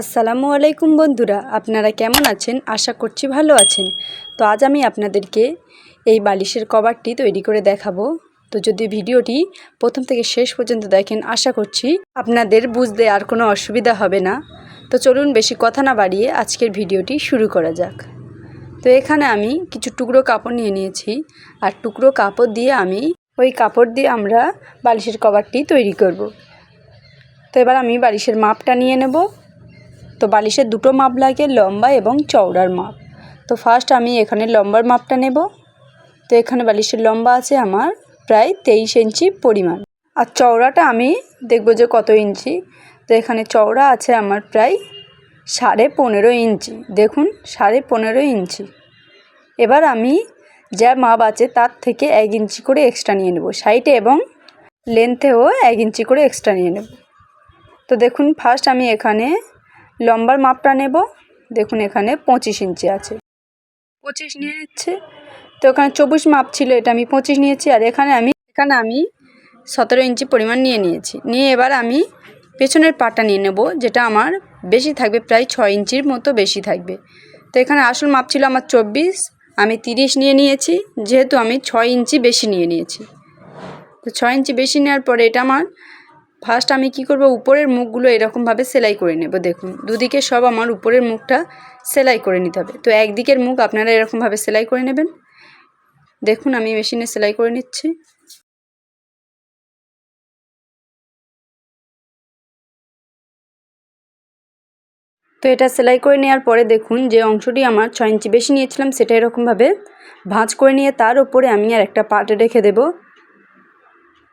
আসসালামু আলাইকুম বন্ধুরা, আপনারা কেমন আছেন? আশা করছি ভালো আছেন। তো আজ আমি আপনাদেরকে এই বালিশের কভারটি তৈরি করে দেখাবো। তো যদি ভিডিওটি প্রথম থেকে শেষ পর্যন্ত দেখেন, আশা করছি আপনাদের বুঝতে আর কোনো অসুবিধা হবে না। তো চলুন বেশি কথা না বাড়িয়ে আজকের ভিডিওটি শুরু করা যাক। তো এখানে আমি কিছু টুকরো কাপড় নিয়ে নিয়েছি। আর টুকরো কাপড় দিয়ে আমি, ওই কাপড় দিয়ে আমরা বালিশের কভারটি তৈরি করব। তো এবার আমি বালিশের মাপটা নিয়ে নেব। তো বালিশের দুটো মাপ লাগে, লম্বা এবং চওড়ার মাপ। তো ফার্স্ট আমি এখানে লম্বার মাপটা নেব। তো এখানে বালিশের লম্বা আছে আমার প্রায় তেইশ ইঞ্চি পরিমাণ। আর চওড়াটা আমি দেখব যে কত ইঞ্চি। তো এখানে চওড়া আছে আমার প্রায় সাড়ে পনেরো ইঞ্চি। দেখুন, সাড়ে পনেরো ইঞ্চি। এবার আমি যা মাপ আছে তার থেকে এক ইঞ্চি করে এক্সট্রা নিয়ে নেব। সাইডে এবং লেন্থেও এক ইঞ্চি করে এক্সট্রা নিয়ে নেব। তো দেখুন ফার্স্ট আমি এখানে লম্বার মাপটা নেব। দেখুন, এখানে পঁচিশ ইঞ্চি আছে। পঁচিশ নিয়ে নিচ্ছে। তো ওখানে চব্বিশ মাপ ছিল, এটা আমি পঁচিশ নিয়েছি। আর এখানে আমি এখানে আমি সতেরো ইঞ্চি পরিমাণ নিয়ে নিয়েছি। নিয়ে এবার আমি পেছনের পাটা নিয়ে নেব, যেটা আমার বেশি থাকবে, প্রায় ছয় ইঞ্চির মতো বেশি থাকবে। তো এখানে আসল মাপ ছিল আমার চব্বিশ, আমি তিরিশ নিয়ে নিয়েছি, যেহেতু আমি ছয় ইঞ্চি বেশি নিয়ে নিয়েছি। তো ছয় ইঞ্চি বেশি নেওয়ার পরে এটা আমার ফার্স্ট আমি কি করব, উপরের মুখগুলো এরকমভাবে সেলাই করে নেব। দেখুন, দুদিকে সব আমার উপরের মুখটা সেলাই করে নিতে হবে। তো একদিকের মুখ আপনারা এরকমভাবে সেলাই করে নেবেন। দেখুন, আমি মেশিনে সেলাই করে নিচ্ছি। তো এটা সেলাই করে নেওয়ার পরে দেখুন, যে অংশটি আমার ছয় ইঞ্চি বেশি নিয়েছিলাম, সেটা এরকমভাবে ভাঁজ করে নিয়ে তার উপরে আমি আর একটা পাট রেখে দেবো।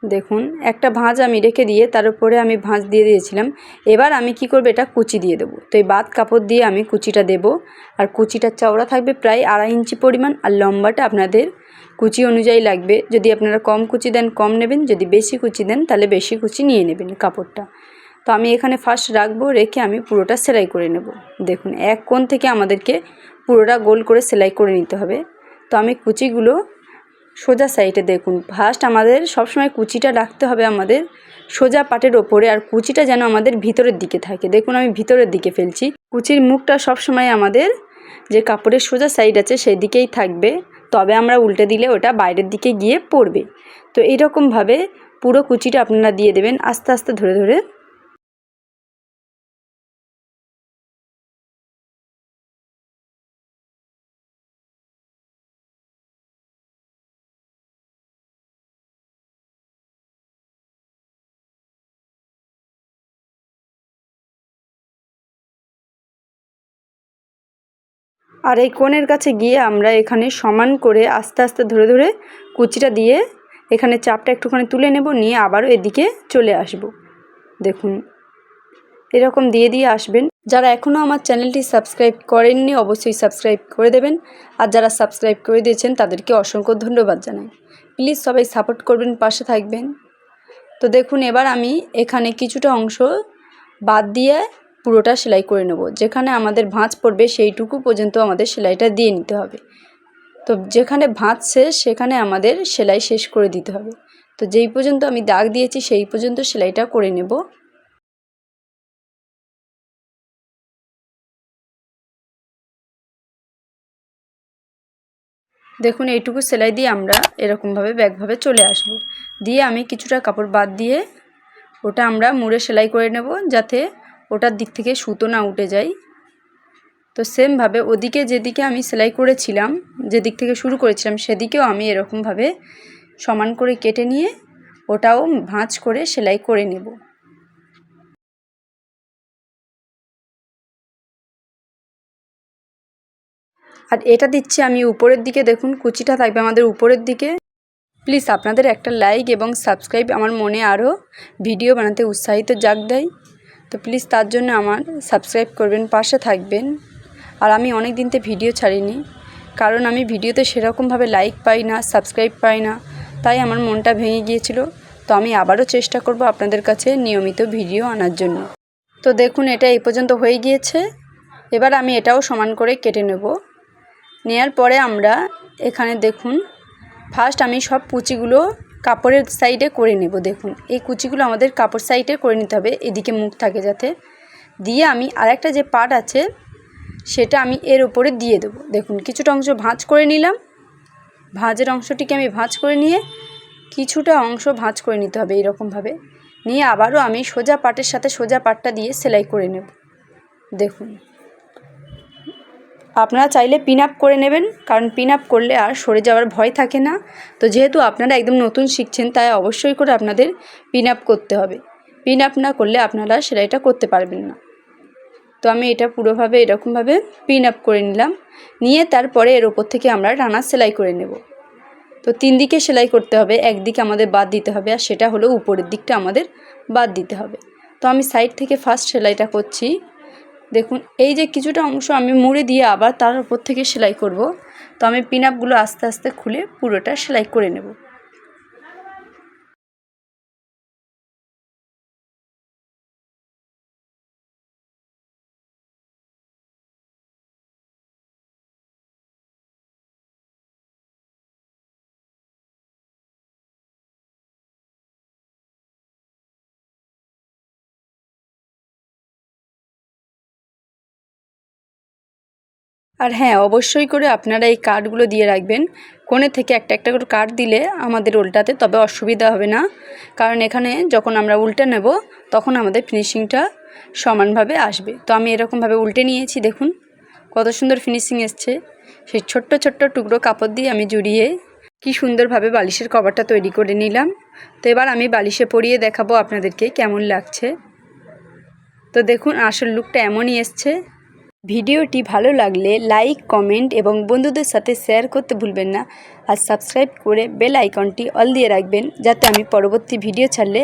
দেখুন, একটা ভাঁজ আমি রেখে দিয়ে তার উপরে আমি ভাঁজ দিয়ে দিয়েছিলাম। এবার আমি কি করব, এটা কুচি দিয়ে দেবো। তো এই বাদ কাপড় দিয়ে আমি কুচিটা দেব। আর কুচিটা চওড়া থাকবে প্রায় আড়াই ইঞ্চি পরিমাণ আর লম্বাটা আপনাদের কুচি অনুযায়ী লাগবে। যদি আপনারা কম কুচি দেন, কম নেবেন। যদি বেশি কুচি দেন, তাহলে বেশি কুচি নিয়ে নেবেন কাপড়টা। তো আমি এখানে ফার্স্ট রাখব, রেখে আমি পুরোটা সেলাই করে নেব। দেখুন, এক কোণ থেকে আমাদেরকে পুরোটা গোল করে সেলাই করে নিতে হবে। তো আমি কুচিগুলো সোজা সাইডে দেখুন। ফার্স্ট আমাদের সবসময় কুচিটা রাখতে হবে আমাদের সোজা পাটের ওপরে আর কুচিটা যেন আমাদের ভিতরের দিকে থাকে। দেখুন আমি ভিতরের দিকে ফেলছি। কুচির মুখটা সবসময় আমাদের যে কাপড়ের সোজা সাইড আছে সেই দিকেই থাকবে। তবে আমরা উল্টে দিলে ওটা বাইরের দিকে গিয়ে পড়বে। তো এইরকমভাবে পুরো কুচিটা আপনারা দিয়ে দেবেন আস্তে আস্তে ধরে ধরে। আর এই কোণের কাছে গিয়ে আমরা এখানে সমান করে আস্তে আস্তে ধরে ধরে কুচিটা দিয়ে এখানে চাপটা একটুখানি তুলে নেব, নিয়ে আবারও এদিকে চলে আসব। দেখুন, এরকম দিয়ে দিয়ে আসবেন। যারা এখনও আমার চ্যানেলটি সাবস্ক্রাইব করেননি, অবশ্যই সাবস্ক্রাইব করে দেবেন। আর যারা সাবস্ক্রাইব করে দিয়েছেন, তাদেরকে অসংখ্য ধন্যবাদ জানাই। প্লিজ সবাই সাপোর্ট করবেন, পাশে থাকবেন। তো দেখুন, এবার আমি এখানে কিছুটা অংশ বাদ দিয়ে পুরোটা সেলাই করে নেব। যেখানে আমাদের ভাঁজ পড়বে সেইটুকু পর্যন্ত আমাদের সেলাইটা দিয়ে নিতে হবে। তো যেখানে ভাঁজ শেষ, সেখানে আমাদের সেলাই শেষ করে দিতে হবে। তো যেই পর্যন্ত আমি দাগ দিয়েছি, সেই পর্যন্ত সেলাইটা করে নেব। দেখুন, এইটুকু সেলাই দিয়ে আমরা এরকমভাবে ব্যাগভাবে চলে আসব। দিয়ে আমি কিছুটা কাপড় বাদ দিয়ে ওটা আমরা মুড়ে সেলাই করে নেব, যাতে ওটার দিক থেকে সুতো না উঠে যায়। তো সেমভাবে ওদিকে যেদিকে আমি সেলাই করেছিলাম, যেদিক থেকে শুরু করেছিলাম, সেদিকেও আমি এরকমভাবে সমান করে কেটে নিয়ে ওটাও ভাঁজ করে সেলাই করে নেব। আর এটা দিচ্ছি আমি উপরের দিকে, দেখুন কুচিটা থাকবে আমাদের উপরের দিকে। প্লিজ আপনাদের একটা লাইক এবং সাবস্ক্রাইব আমার মনে আরও ভিডিও বানাতে উৎসাহিত জাগ দেয় তো প্লিজ তার জন্য আমার সাবস্ক্রাইব করবেন, পাশে থাকবেন। আর আমি অনেক দিনতে ভিডিও ছাড়িনি, কারণ আমি ভিডিওতে সেরকমভাবে লাইক পাই না সাবস্ক্রাইব পাই না, তাই আমার মনটা ভেঙে গিয়েছিল। তো আমি আবারও চেষ্টা করব আপনাদের কাছে নিয়মিত ভিডিও আনার জন্য। তো দেখুন, এটা এই পর্যন্ত হয়ে গিয়েছে। এবার আমি এটাও সমান করে কেটে নেব। নেয়ার পরে আমরা এখানে দেখুন ফার্স্ট আমি সব কুচিগুলো কাপড়ের সাইডে করে নেব, দেখুন। এই কুচিগুলো আমাদের কাপড় সাইডে করে নিতে হবে, এদিকে মুখ থাকে যাতে। দিয়ে আমি আরেকটা যে পাট আছে, সেটা আমি এর উপরে দিয়ে দেবো। দেখুন, কিছুটা অংশ ভাঁজ করে নিলাম। ভাঁজের অংশটিকে আমি ভাঁজ করে নিয়ে কিছুটা অংশ ভাঁজ করে নিতে হবে এইরকমভাবে নিয়ে আবারও আমি সোজা পাটের সাথে সোজা পাটটা দিয়ে সেলাই করে নেব। দেখুন। আপনারা চাইলে পিন আপ করে নেবেন, কারণ পিন আপ করলে আর সরে যাওয়ার ভয় থাকে না। তো যেহেতু আপনারা একদম নতুন শিখছেন, তাই অবশ্যই করে আপনাদের পিন আপ করতে হবে। পিন আপ না করলে আপনারা সেলাইটা করতে পারবেন না। তো আমি এটা পুরোভাবে এরকমভাবে পিন আপ করে নিলাম। নিয়ে তারপরে এর ওপর থেকে আমরা রানা সেলাই করে নেব। তো তিন দিকে সেলাই করতে হবে একদিকে আমাদের বাদ দিতে হবে, আর সেটা হলো উপরের দিকটা আমাদের বাদ দিতে হবে। তো আমি সাইড থেকে ফার্স্ট সেলাইটা করছি। দেখুন, এই যে কিছুটা অংশ আমি মুড়ে দিয়ে আবার তার উপর থেকে সেলাই করব। তো আমি পিন আপগুলো আস্তে আস্তে খুলে পুরোটা সেলাই করে নেব। আর হ্যাঁ অবশ্যই করে আপনারা এই কার্ডগুলো দিয়ে রাখবেন। কোণে থেকে একটা একটা করে কার্ড দিলে আমাদের উল্টাতে তবে অসুবিধা হবে না। কারণ এখানে যখন আমরা উল্টে নেব, তখন আমাদের ফিনিশিংটা সমানভাবে আসবে। তো আমি এরকমভাবে উল্টে নিয়েছি, দেখুন। কত সুন্দর ফিনিশিং এসছে। সেই ছোট্ট ছোট্ট টুকরো কাপড় দিয়ে আমি জুড়িয়ে কি সুন্দরভাবে বালিশের কভারটা তৈরি করে নিলাম। তো এবার আমি বালিশে পরিয়ে দেখাবো আপনাদেরকে কেমন লাগছে। তো দেখুন, আসল লুকটা এমনই এসছে। ভিডিওটি ভালো লাগলে লাইক, কমেন্ট এবং বন্ধুদের সাথে শেয়ার করতে ভুলবেন না। আর সাবস্ক্রাইব করে বেল আইকনটি অল দিয়ে রাখবেন যাতে আমি পরবর্তী ভিডিও ছাড়লে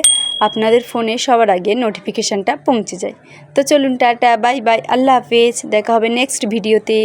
আপনাদের ফোনে সবার আগে নোটিফিকেশানটা পৌঁছে যায়। তো চলুন টাটা, বাই বাই, আল্লাহ হাফেজ, দেখা হবে নেক্সট ভিডিওতে